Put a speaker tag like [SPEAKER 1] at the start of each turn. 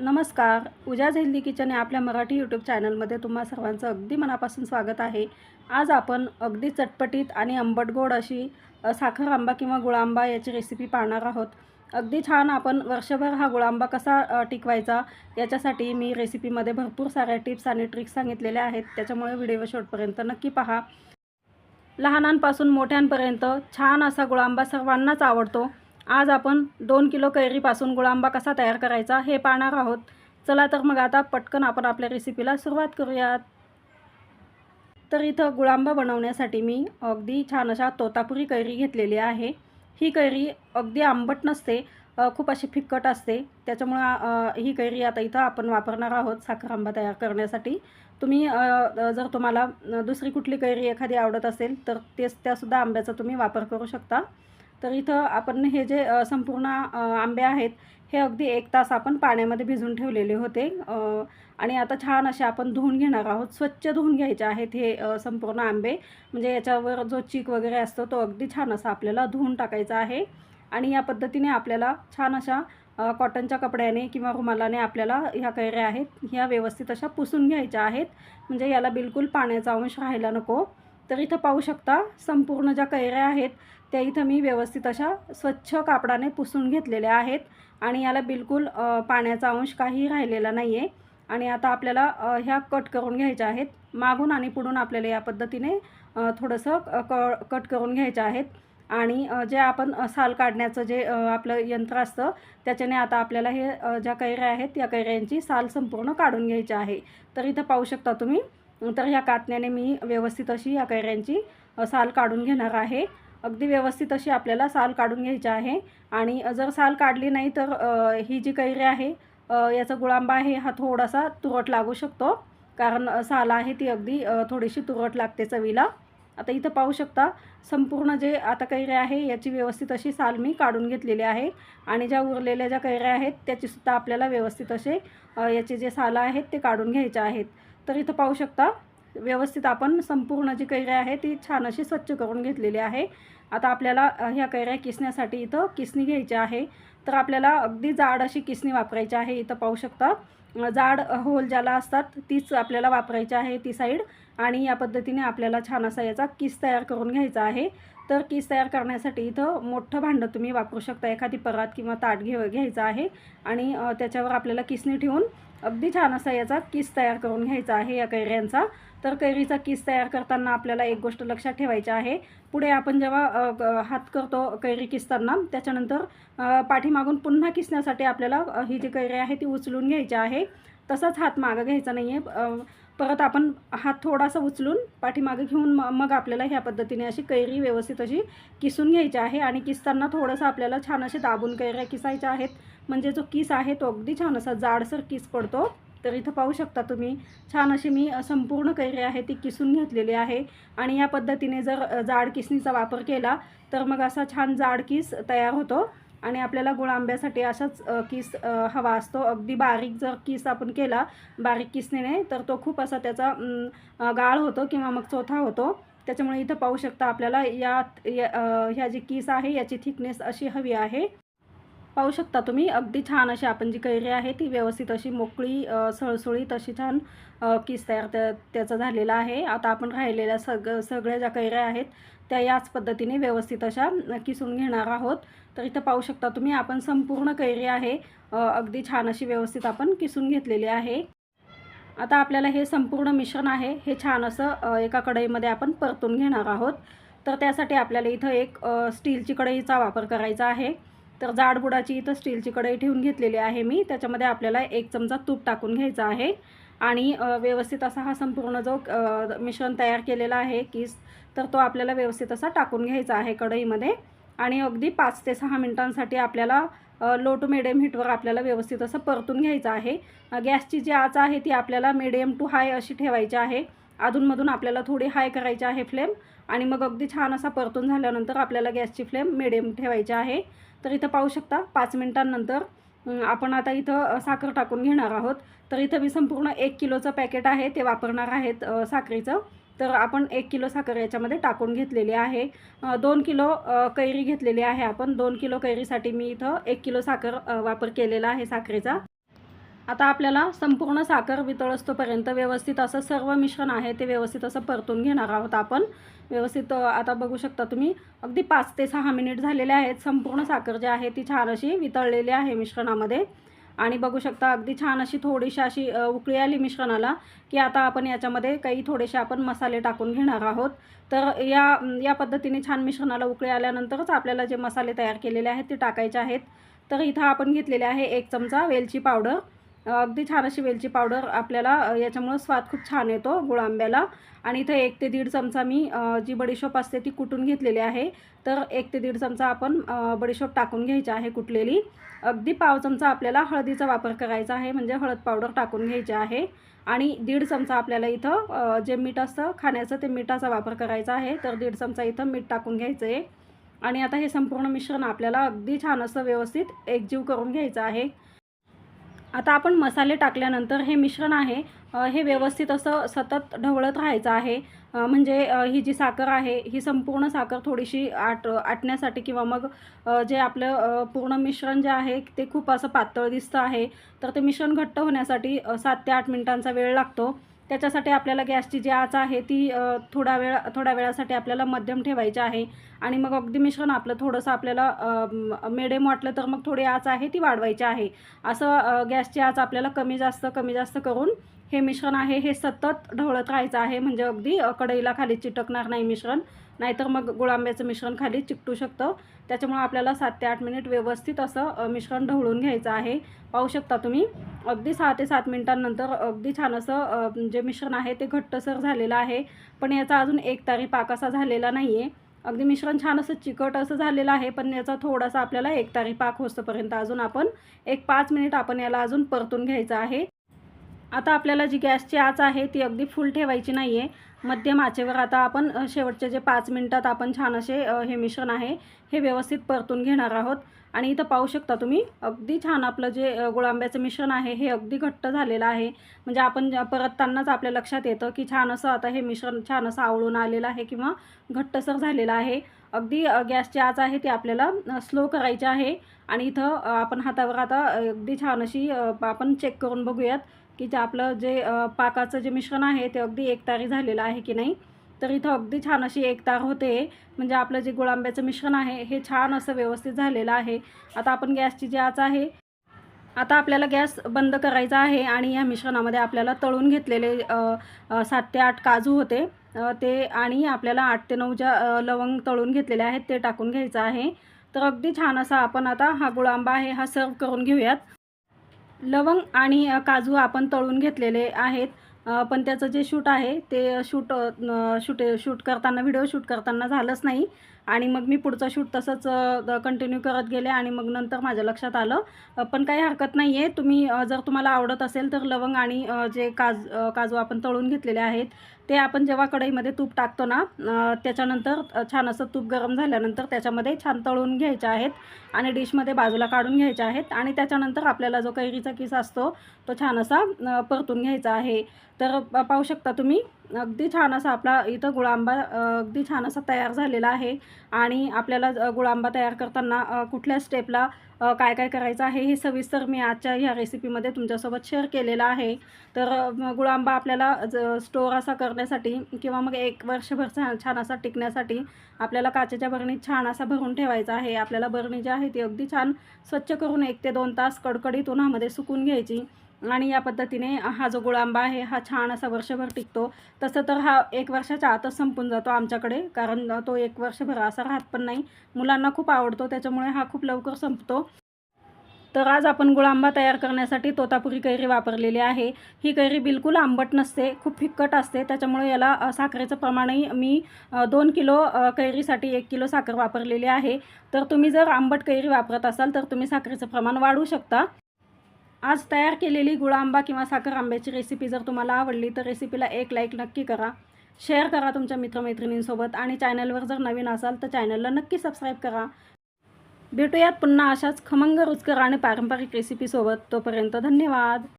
[SPEAKER 1] नमस्कार. उजाज healthy kitchen या आपल्या मराठी यूट्यूब चॅनलमध्ये तुम्हा सर्वांचं अगदी मनापासून स्वागत आहे. आज आपण अगदी चटपटीत आणि आंबट गोड अशी साखर आंबा किंवा गुळांबा याची रेसिपी पाहणार आहोत. अगदी छान आपण वर्षभर हा गुळांबा कसा टिकवायचा याच्यासाठी मी रेसिपीमध्ये भरपूर साऱ्या टिप्स आणि ट्रिक्स सांगितलेल्या आहेत. त्याच्यामुळे व्हिडिओ शेवटपर्यंत नक्की पहा. लहानांपासून मोठ्यांपर्यंत छान असा गुळांबा सर्वांनाच आवडतो. आज आपण दोन किलो कैरीपासून गुळांबा कसा तयार करायचा हे पाहणार आहोत. चला तर मग आता पटकन आपण आपल्या रेसिपीला सुरुवात करूयात. तर इथं गुळांबा बनवण्यासाठी मी अगदी छान अशा तोतापुरी कैरी घेतलेली आहे. ही कैरी अगदी आंबट नसते खूप अशी फिक्कट असते. त्याच्यामुळं ही कैरी आता इथं आपण वापरणार आहोत साखर आंबा तयार करण्यासाठी. तुम्ही जर तुम्हाला दुसरी कुठली कैरी एखादी आवडत असेल तर तेच त्यासुद्धा आंब्याचा तुम्ही वापर करू शकता. तर इथं आपण हे जे संपूर्ण आंबे आहेत हे अगदी एक तास आपण पाण्यामध्ये भिजून ठेवलेले होते. आणि आता छान असे आपण धुवून घेणार आहोत. स्वच्छ धुवून घ्यायचे आहेत हे संपूर्ण आंबे. म्हणजे याच्यावर जो चीक वगैरे असतो तो अगदी छान असा आपल्याला धुवून टाकायचा आहे. आणि या पद्धतीने आपल्याला छान अशा कॉटनच्या कपड्याने किंवा रुमालाने आपल्याला ह्या कैऱ्या आहेत ह्या व्यवस्थित अशा पुसून घ्यायच्या आहेत. म्हणजे याला बिलकुल पाण्याचा अंश राहायला नको. तर इथं पाहू शकता संपूर्ण ज्या कैऱ्या आहेत त्या इथं मी व्यवस्थित अशा स्वच्छ कापडाने पुसून घेतलेल्या आहेत आणि याला बिलकुल पाण्याचा अंश काही राहिलेला नाही आहे आणि आता आपल्याला ह्या कट करून घ्यायच्या आहेत. मागून आणि पुढून आपल्याला या पद्धतीने थोडंसं क कट करून घ्यायच्या आहेत. आणि जे आपण साल काढण्याचं जे आपलं यंत्र असतं त्याच्याने आता आपल्याला हे ज्या कैऱ्या आहेत या कैऱ्यांची साल संपूर्ण काढून घ्यायची आहे. तर इथं पाहू शकता तुम्ही. तर ह्या कातण्याने मी व्यवस्थित अशी या कैऱ्यांची साल काढून घेणार आहे. अगदी व्यवस्थित अशी आपल्याला साल काढून घ्यायची आहे. आणि जर साल काढली नाही तर ही जी कैरी आहे याचा गुळांबा आहे हा थोडासा तुरट लागू शकतो. कारण साल आहे ती अगदी थोडीशी तुरट लागते चवीला. आता इथं पाहू शकता संपूर्ण जे आता कैऱ्या आहे याची व्यवस्थित अशी साल मी काढून घेतलेली आहे. आणि ज्या उरलेल्या ज्या कैऱ्या आहेत त्याचीसुद्धा आपल्याला व्यवस्थित असे याचे जे साल आहेत ते काढून घ्यायचे आहेत. तर इथं पाहू शकता व्यवस्थित आपण संपूर्ण जी कैऱ्या आहे ती छान अशी स्वच्छ करून घेतलेली आहे. आता आपल्याला ह्या कैऱ्या किसण्यासाठी इथं किसणी घ्यायची आहे. तर आपल्याला अगदी जाड अशी किसणी वापरायची आहे इथं पाहू शकता. जाड होल ज्याला असतात तीच आपल्याला वापरायची आहे ती साईड. आणि या पद्धतीने आपल्याला छान असा याचा किस तयार करून घ्यायचा आहे. तर किस तयार करण्यासाठी इथं मोठं भांडं तुम्ही वापरू शकता. एखादी परात किंवा ताट घे घ्यायचं आहे आणि त्याच्यावर आपल्याला किसणी ठेवून अगदी छान असा याचा किस तयार करून घ्यायचा आहे या कैऱ्यांचा. तर कैरीचा किस तयार करताना आपल्याला एक गोष्ट लक्षात ठेवायची आहे. पुढे आपण जेव्हा ग- हात करतो कैरी किसताना त्याच्यानंतर पाठीमागून पुन्हा किसण्यासाठी आपल्याला ही जी कैरी आहे ती उचलून घ्यायची आहे. तसाच हात मागं घ्यायचा नाही आहे परत आपण हात थोडासा उचलून पाठीमागे घेऊन म मग आपल्याला ह्या पद्धतीने अशी कैरी व्यवस्थित अशी किसून घ्यायची आहे आणि किसताना थोडंसं आपल्याला छान असे दाबून कैऱ्या किसायच्या आहेत. म्हणजे जो किस आहे तो अगदी छान असा जाडसर किस पडतो. तर इथं पाहू शकता तुम्ही छान अशी मी संपूर्ण कैरी आहे ती किसून घेतलेली आहे. आणि या पद्धतीने जर जाड किसणीचा वापर केला तर मग असा छान जाड किस तयार होतो. आणि आपल्याला गुळ आंब्यासाठी असाच किस हवा असतो. अगदी बारीक जर किस आपण केला बारीक किसने तर तो खूप असा त्याचा गाळ होतो किंवा मग चोथा होतो. त्याच्यामुळे इथं पाहू शकता आपल्याला यात या ह्या जी किस आहे याची थिकनेस अशी हवी आहे. पाहू शकता तुम्ही अगदी छान अशी आपण जी कैरी आहे ती व्यवस्थित अशी मोकळी अ, सळसुळीत अशी छान किस तयार त्या त्याचा झालेला आहे. आता आपण राहिलेल्या सग सगळ्या ज्या कैऱ्या आहेत त्या याच पद्धतीने व्यवस्थित अशा किसून घेणार आहोत. तर इथं पाहू शकता तुम्ही आपण संपूर्ण कैरी आहे. अगदी छान अशी व्यवस्थित आपण किसून घेतलेली आहे. आता आपल्याला हे संपूर्ण मिश्रण आहे. हे छान असं एका कढईमध्ये आपण परतून घेणार आहोत. तर त्यासाठी आपल्याला इथं एक स्टीलची कढईचा वापर करायचा आहे. तर जाडबुडाची इथं स्टीलची कढई ठेवून घेतलेली आहे मी. त्याच्यामध्ये आपल्याला एक चमचा तूप टाकून घ्यायचा आहे. आणि व्यवस्थित असा हा संपूर्ण जो मिश्रण तयार केलेला आहे किस तर तो आपल्याला व्यवस्थित असा टाकून घ्यायचा आहे कढईमध्ये. आणि अगदी पाच ते सहा मिनटांसाठी आपल्याला लो टू मिडियम हीटवर आपल्याला व्यवस्थित असं परतून घ्यायचं आहे. गॅसची जी आच आहे ती आपल्याला मिडियम टू हाय अशी ठेवायची आहे. अधूनमधून आपल्याला थोडी हाय करायची आहे फ्लेम आणि मग अगदी छान असा परतून झाल्यानंतर आपल्याला गॅसची फ्लेम मिडियम ठेवायची आहे. तर इथं पाहू शकता पाच मिनटांनंतर आपण आता इथं साखर टाकून घेणार आहोत. तर इथं मी संपूर्ण एक किलोचं पॅकेट आहे ते वापरणार आहेत साखरेचं. तर आपण एक किलो साखर याच्यामध्ये टाकून घेतलेली आहे. दोन किलो कैरी घेतलेली आहे आपण. दोन किलो कैरीसाठी मी इथं एक किलो साखर वापर केलेला आहे साखरेचा. आता आपल्याला संपूर्ण साखर वितळ असतोपर्यंत व्यवस्थित असं सर्व मिश्रण आहे ते व्यवस्थित असं परतून घेणार आहोत आपण. व्यवस्थित आता बघू शकता तुम्ही अगदी पाच ते सहा मिनिट झालेले आहेत. संपूर्ण साखर जी आहे ती छान अशी वितळलेली आहे मिश्रणामध्ये. आणि बघू शकता अगदी छान अशी थोडीशी अशी उकळी आली मिश्रणाला की आता आपण याच्यामध्ये काही थोडेसे आपण मसाले टाकून घेणार आहोत. तर या या पद्धतीने छान मिश्रणाला उकळी आल्यानंतरच आपल्याला जे मसाले तयार केलेले आहेत ते टाकायचे आहेत. तर इथं आपण घेतलेले आहे एक चमचा वेलची पावडर. अगदी छान अशी वेलची पावडर आपल्याला याच्यामुळं स्वाद खूप छान येतो गुळांब्याला आणि इथं एक ते दीड चमचा मी जी बडीशोप असते ती कुटून घेतलेली आहे. तर एक ते दीड चमचा आपण बडीशोप टाकून घ्यायची आहे कुटलेली. अगदी पाव चमचा आपल्याला हळदीचा वापर करायचा आहे म्हणजे हळद पावडर टाकून घ्यायची आहे. आणि दीड चमचा आपल्याला इथं जे मीठ असतं खाण्याचं ते मिठाचा वापर करायचा आहे. तर दीड चमचा इथं मीठ टाकून घ्यायचं आहे आणि आता हे संपूर्ण मिश्रण आपल्याला अगदी छान असं व्यवस्थित एकजीव करून घ्यायचं आहे. आता आपण मसाले टाकल्यानंतर हे मिश्रण आहे हे व्यवस्थित असं सतत ढवळत राहायचं आहे. म्हणजे ही जी साखर आहे ही संपूर्ण साखर थोडीशी आट आटण्यासाठी किंवा मग जे आपलं पूर्ण मिश्रण जे आहे ते खूप असं पातळ दिसतं आहे. तर ते मिश्रण घट्ट होण्यासाठी सात ते आठ मिनिटांचा वेळ लागतो. त्याच्यासाठी आपल्याला गॅसची जी आच आहे ती थोडा वेळ थोड्या वेळासाठी आपल्याला मध्यम ठेवायची आहे. आणि मग अगदी मिश्रण आपलं थोडंसं आपल्याला मिडियम वाटलं तर मग थोडी आच आहे ती वाढवायची आहे. असं गॅसची आच आपल्याला कमी जास्त कमी जास्त करून हे मिश्रण आहे हे सतत ढवळत राहायचं आहे. म्हणजे अगदी कढईला खाली चिटकणार नाही मिश्रण. नाहीतर मग गुळांब्याचं मिश्रण खाली चिकटू शकतं. त्याच्यामुळं आपल्याला सात ते आठ मिनिट व्यवस्थित असं मिश्रण ढवळून घ्यायचं आहे. पाहू शकता तुम्ही अगदी सहा ते सात मिनिटांनंतर अगदी छान असं जे मिश्रण आहे ते घट्टसर झालेलं आहे. पण याचा अजून एक तारी पाक असा झालेला नाही आहे अगदी मिश्रण छान असं चिकट असं झालेलं आहे पण याचा थोडासा आपल्याला एक तारी पाक होस्तपर्यंत अजून आपण एक पाच मिनिट आपण याला अजून परतून घ्यायचं आहे. आता आपल्याला जी गॅसची आच आहे ती अगदी फुल ठेवायची नाही आहे मध्यम आचेवर आता आपण शेवटचे जे पाच मिनटात आपण छान असे हे मिश्रण आहे हे व्यवस्थित परतून घेणार आहोत. आणि इथं पाहू शकता तुम्ही अगदी छान आपलं जे गुळांब्याचं मिश्रण आहे हे अगदी घट्ट झालेलं आहे. म्हणजे आपण परततानाच आपल्या लक्षात येतं की छान असं आता हे मिश्रण छान असं आवळून आलेलं आहे किंवा घट्टसर झालेलं आहे. अगदी गॅसची आच आहे ती आपल्याला स्लो करायची आहे. आणि इथं आपण हातावर आता अगदी छान अशी आपण चेक करून बघूयात. की जे आपलं जे पाकाचं जे मिश्रण आहे ते अगदी एकतारी झालेलं आहे की नाही? तर इथं अगदी छान अशी एकतार होते. म्हणजे आपलं जे गुळांब्याचं मिश्रण आहे हे छान असं व्यवस्थित झालेलं आहे. आता आपण गॅसची जी आच आहे आता आपल्याला गॅस बंद करायचा आहे आणि या मिश्रणामध्ये आपल्याला तळून घेतलेले सात ते आठ काजू होते. ते आणि आपल्याला आठ ते नऊ ज्या लवंग तळून घेतलेले आहेत ते टाकून घ्यायचं आहे. तर अगदी छान असा आपण आता हा गुळांबा आहे हा सर्व करून घेऊयात. लवंग आणि काजू आपण तळून घेतलेले आहेत. पण त्याचं जे शूट आहे ते शूट शूट शूट करताना व्हिडिओ शूट करताना झालंच नाही. आणि मग मी पुढचं शूट तसंच कंटिन्यू करत गेले आणि मग नंतर माझ्या लक्षात आलं. पण काही हरकत नाही आहे तुम्ही जर तुम्हाला आवडत असेल तर लवंग आणि जे काज काजू आपण तळून घेतलेले आहेत ते आपण जेव्हा कढईमध्ये तूप टाकतो ना त्याच्यानंतर छान असं तूप गरम झाल्यानंतर त्याच्यामध्ये छान तळून घ्यायचे आहेत आणि डिशमध्ये बाजूला काढून घ्यायचे आहेत आणि त्याच्यानंतर आपल्याला जो कैरीचा किस असतो तो छान असा परतून घ्यायचा आहे. तर पाहू शकता तुम्ही? अगदी छान असा आपला इथं गुळांबा अगदी छान असा तयार झालेला आहे. आणि आपल्याला गुळांबा तयार करताना कुठल्या स्टेपला काय काय करायचं आहे हे सविस्तर मी आजच्या ह्या रेसिपीमध्ये तुमच्यासोबत शेअर केलेलं आहे. तर गुळांबा आपल्याला ज स्टोअर असा करण्यासाठी किंवा मग एक वर्षभर छान छान असा टिकण्यासाठी आपल्याला काचेच्या बरणीत छान असा भरून ठेवायचा आहे. आपल्याला बरणी जी आहे ती अगदी छान स्वच्छ करून एक ते दोन तास कडकडीत उन्हामध्ये सुकून घ्यायची. आणि या पद्धतीने हा जो गुळांबा आहे हा छान असा वर्षभर टिकतो. तसं तर हा एक वर्षाच्या आतच संपून जातो आमच्याकडे कारण तो एक वर्षभर असा राहत पण नाही. मुलांना खूप आवडतो त्याच्यामुळे हा खूप लवकर संपतो. तर आज आपण गुळांबा तयार करण्यासाठी तोतापुरी कैरी वापरलेली आहे. ही कैरी बिलकुल आंबट नसते खूप फिक्कट असते त्याच्यामुळे याला साखरेचं प्रमाणही मी दोन किलो कैरीसाठी एक किलो साखर वापरलेली आहे. तर तुम्ही जर आंबट कैरी वापरत असाल तर तुम्ही साखरेचं प्रमाण वाढवू शकता. आज तयार केलेली गुळांबा किंवा साखर आंब्याची रेसिपी जर तुम्हाला आवडली तर रेसिपीला एक लाईक नक्की करा. शेअर करा तुमच्या मित्रमैत्रिणींसोबत आणि चॅनलवर जर नवीन असाल तर चॅनलला नक्की सबस्क्राईब करा. भेटूयात पुन्हा अशाच खमंग रुचकर आणि पारंपरिक रेसिपीसोबत तोपर्यंत धन्यवाद!